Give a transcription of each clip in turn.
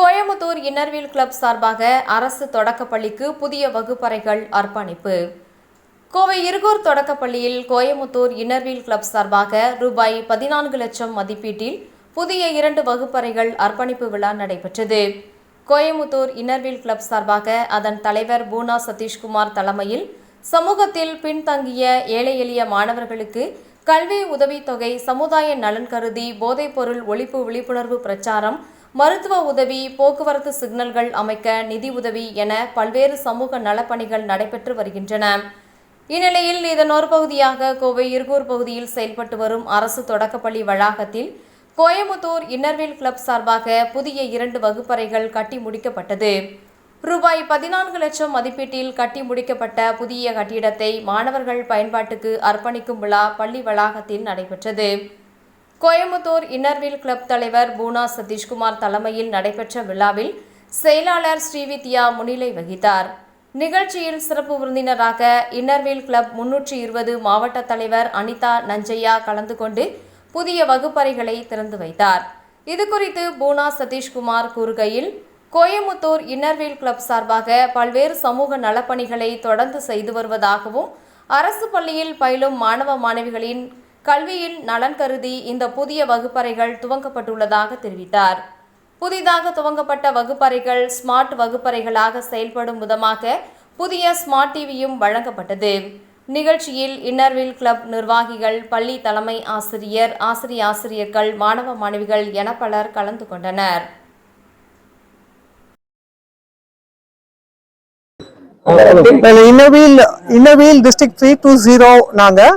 Coimbatore Inner Wheel club சார்பாக அரசு தொடக்கப்பள்ளிக்கு புதிய வகுப்பறைகள் அர்ப்பணிப்பு. கோவை இருகூர் தொடக்கப்பள்ளியில் கோயமுத்தூர் இன்னர்வீல் கிளப் சார்பாக ரூபாய் பதினான்கு லட்சம் மதிப்பீட்டில் புதிய இரண்டு வகுப்பறைகள் அர்ப்பணிப்பு விழா நடைபெற்றது. கோயமுத்தூர் இன்னர்வீல் கிளப் சார்பாக அதன் தலைவர் பூனா சதீஷ்குமார் தலைமையில் சமூகத்தில் பின்தங்கிய ஏழை எளிய மாணவர்களுக்கு கல்வி உதவித்தொகை சமுதாய நலன் கருதி போதைப்பொருள் ஒழிப்பு விழிப்புணர்வு பிரச்சாரம் மருத்துவ உதவி போக்குவரத்து சிக்னல்கள் அமைக்க நிதி உதவி என பல்வேறு சமூக நலப்பணிகள் நடைபெற்று வருகின்றன. இந்நிலையில் இதன் ஒரு பகுதியாக கோவை இருகூர் பகுதியில் செயல்பட்டு வரும் அரசு தொடக்கப்பள்ளி வளாகத்தில் கோயமுத்தூர் இன்னர்வீல் கிளப் சார்பாக புதிய இரண்டு வகுப்பறைகள் கட்டி முடிக்கப்பட்டது. ரூபாய் பதினான்கு லட்சம் மதிப்பீட்டில் கட்டி முடிக்கப்பட்ட புதிய கட்டிடத்தை மாணவர்கள் பயன்பாட்டுக்கு அர்ப்பணிக்கும் விழா பள்ளி வளாகத்தில் நடைபெற்றது. கோயமுத்தூர் இன்னர்வீல் கிளப் தலைவர் பூனா சதீஷ்குமார் தலைமையில் நடைபெற்ற விழாவில் செயலாளர் ஸ்ரீவித்யா முன்னிலை வகித்தார். நிகழ்ச்சியில் சிறப்பு விருந்தினராக இன்னர்வீல் கிளப் முன்னூற்றி இருபது மாவட்ட தலைவர் அனிதா நஞ்சையா கலந்து கொண்டு புதிய வகுப்பறைகளை திறந்து வைத்தார். இதுகுறித்து பூனா சதீஷ்குமார் கூறுகையில் கோயமுத்தூர் இன்னர்வீல் கிளப் சார்பாக பல்வேறு சமூக நலப்பணிகளை தொடர்ந்து செய்து வருவதாகவும் அரசு பள்ளியில் பயிலும் மாணவ மாணவிகளின் கல்வியில் நலன் கருதி இந்த புதிய வகுப்பறைகள் துவங்கப்பட்டுள்ளதாக தெரிவித்தார். புதிதாக துவங்கப்பட்ட வகுப்பறைகள் ஸ்மார்ட் வகுப்பறைகளாக செயல்படும் விதமாக புதிய ஸ்மார்ட் டிவியும் வழங்கப்பட்டது. நிகழ்ச்சியில் இன்னர்வில் கிளப் நிர்வாகிகள் பள்ளி தலைமை ஆசிரியர் ஆசிரிய ஆசிரியர்கள் மாணவ மாணவிகள் என பலர் கலந்து கொண்டனர். Inner Wheel Inner Wheel district three two zero நாங்கள்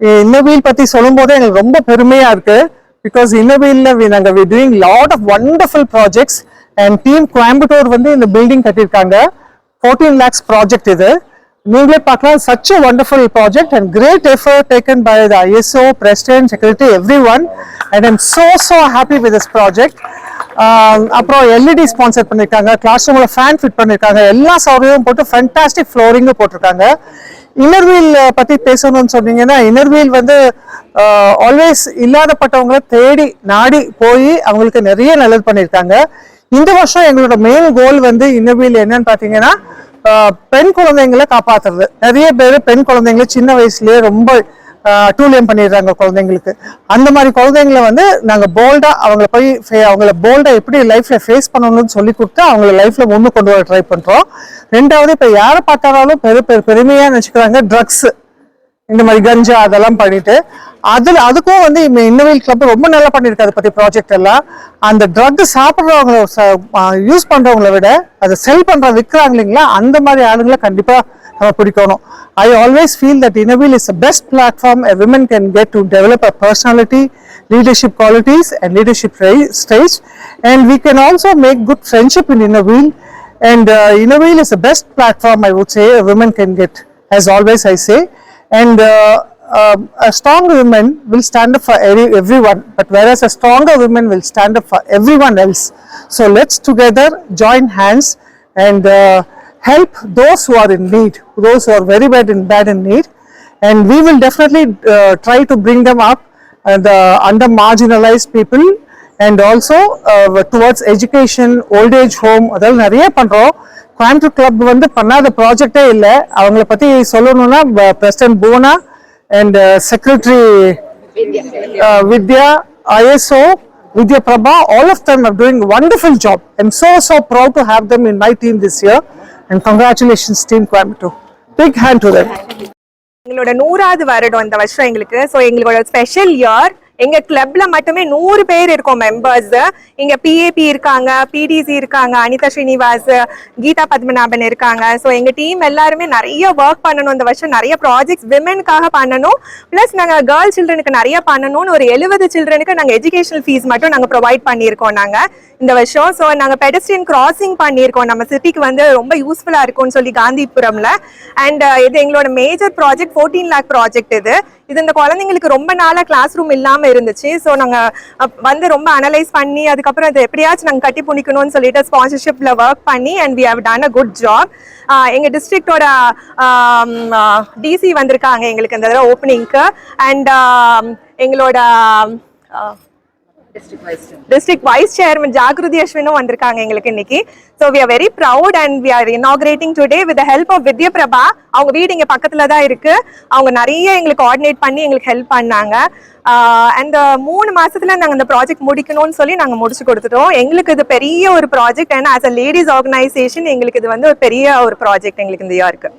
இன்னவீல் பத்தி சொல்லும் போது எங்களுக்கு ரொம்ப பெருமையா இருக்கு. பிகாஸ் இன்னவீல்ல நாங்க we doing lot of wonderful projects and team Coimbatore வந்து இந்த பில்டிங் கட்டியிருக்காங்க. ஃபோர்டீன் லேக்ஸ் ப்ராஜெக்ட் இது. நீங்களே பார்க்கலாம் such a wonderful project and great effort taken by the ISO president secretary, everyone and I'm so so happy with this project அப்புறம் LED sponsor பண்ணியிருக்காங்க class ரூமில் fan fit பண்ணியிருக்காங்க எல்லா சௌகரியமும் போட்டு ஃபேண்டாஸ்டிக் ஃப்ளோரிங்கும் போட்டிருக்காங்க. இன்னர்வீல் பற்றி பேசணும்னு சொன்னீங்கன்னா இன்னர்வீல் வந்து ஆல்வேஸ் இல்லாதப்பட்டவங்களை தேடி நாடி போய் அவங்களுக்கு நிறைய நல்லது பண்ணியிருக்காங்க இந்த வருஷம் எங்களோட மெயின் கோல் வந்து இன்னர்வீல் என்னன்னு பார்த்தீங்கன்னா பெண் குழந்தைங்களை காப்பாற்றுறது நிறைய பேர் பெண் குழந்தைங்களை சின்ன வயசுலேயே ரொம்ப டூலியம் பண்ணிடுறாங்க குழந்தைங்களுக்கு. அந்த மாதிரி குழந்தைங்களை வந்து நாங்கள் போல்டாக அவங்கள போய் அவங்கள போல்டாக எப்படி லைஃப்பில் ஃபேஸ் பண்ணணும்னு சொல்லி கொடுத்து அவங்கள லைஃப்பில் முன்னு கொண்டு வர ட்ரை பண்ணுறோம் ரெண்டாவது இப்போ யாரை பார்த்தாலும் பெரு பெரு பெருமையாக நினச்சிக்கிறாங்க ட்ரக்ஸ் இந்த மாதிரி கஞ்சா அதெல்லாம் பண்ணிட்டு. அதில் அதுக்கும் வந்து இந்த இன்னோவேல் கிளப் ரொம்ப நல்லா பண்ணியிருக்காது அதை பற்றி ப்ராஜெக்ட் எல்லாம். அந்த ட்ரக் சாப்பிட்றவங்கள யூஸ் பண்ணுறவங்கள விட அதை செல் பண்ணுற விற்கிறாங்க இல்லைங்களா? அந்த மாதிரி ஆளுங்களை கண்டிப்பாக பிடிக்கணும் I always feel that Innovel is best platform a women can get to develop a personality leadership qualities and leadership ra- stage and we can also make good friendship in Innoveel and uh, Innoveel is the best platform I would say a woman can get as always I say and uh, um, a strong woman will stand up for every, everyone but whereas a stronger woman will stand up for everyone else so let's together join hands and uh, help those who are in need those who are very bad in bad in need and we will definitely uh, try to bring them up and uh, under marginalized people and also uh, towards education old age home அதெல்லாம் நிறைய பண்றோம் Coimbatore club வந்து பண்ணாத ப்ராஜெக்டே இல்லை அவங்கள பத்தி சொல்லணும்னா president Poona and secretary Vidya ISO Vidya Prabha, all of them are doing wonderful job. I'm so, so proud to have them in my team this year. And congratulations team Coimbatore big hand to எங்களோட நூறாவது வருடம் இந்த வருஷம் எங்களுக்கு so எங்களோட special year எங்க கிளப்ல மட்டுமே நூறு பேர் இருக்கோம் மெம்பர்ஸ் இங்க பிஏபி இருக்காங்க பிடிசி இருக்காங்க அனிதா ஸ்ரீனிவாஸ் கீதா பத்மநாபன் இருக்காங்க. ஸோ எங்க டீம் எல்லாருமே நிறைய ஒர்க் பண்ணணும். இந்த வருஷம் நிறைய ப்ராஜெக்ட்ஸ் விமனுக்காக பண்ணணும். ப்ளஸ் நாங்க கேர்ள் சில்ட்ரனுக்கு நிறைய பண்ணணும்னு ஒரு எழுபது சில்ட்ரனுக்கு நாங்க எஜுகேஷனல் ஃபீஸ் மட்டும் நாங்க ப்ரொவைட் பண்ணியிருக்கோம் நாங்க இந்த வருஷம். ஸோ நாங்க பெடஸ்ட்ரியன் கிராசிங் பண்ணியிருக்கோம். நம்ம சிட்டிக்கு வந்து ரொம்ப யூஸ்ஃபுல்லா இருக்கும்னு சொல்லி காந்திபுரம்ல. அண்ட் இது எங்களோட major project fourteen lakh project இது. இது இந்த குழந்தைங்களுக்கு ரொம்ப நாளாக கிளாஸ் ரூம் இல்லாமல் இருந்துச்சு. ஸோ நாங்கள் வந்து ரொம்ப அனலைஸ் பண்ணி அதுக்கப்புறம் இது எப்படியாச்சும் நாங்கள் கட்டி புனிக்கணும்னு சொல்லிட்டு ஸ்பான்சர்ஷிப்பில் ஒர்க் பண்ணி and we have done a good job எங்கள் டிஸ்ட்ரிக்டோட டிசி வந்திருக்காங்க எங்களுக்கு இந்த தடவை ஓப்பனிங்க்கு அண்ட் எங்களோட டிஸ்ட்ரிக்ட் வைஸ் சேர்மன் ஜாகிருதி அஸ்வினும் வந்திருக்காங்க எங்களுக்கு இன்னைக்கு. So we are very proud and we are inaugurating today with help of Vidya Prabha அவங்க வீடு இங்கே பக்கத்தில் தான் இருக்கு. அவங்க நிறைய எங்களுக்கு கோஆர்டினேட் பண்ணி எங்களுக்கு ஹெல்ப் பண்ணாங்க. அந்த மூணு மாசத்துல நாங்க இந்த ப்ராஜெக்ட் முடிக்கணும்னு சொல்லி நாங்க முடிச்சு கொடுத்துட்டோம். எங்களுக்கு இது பெரிய ஒரு project and as a ladies organization எங்களுக்கு இது வந்து ஒரு பெரிய ஒரு ப்ராஜெக்ட் எங்களுக்கு இந்த இயருக்கு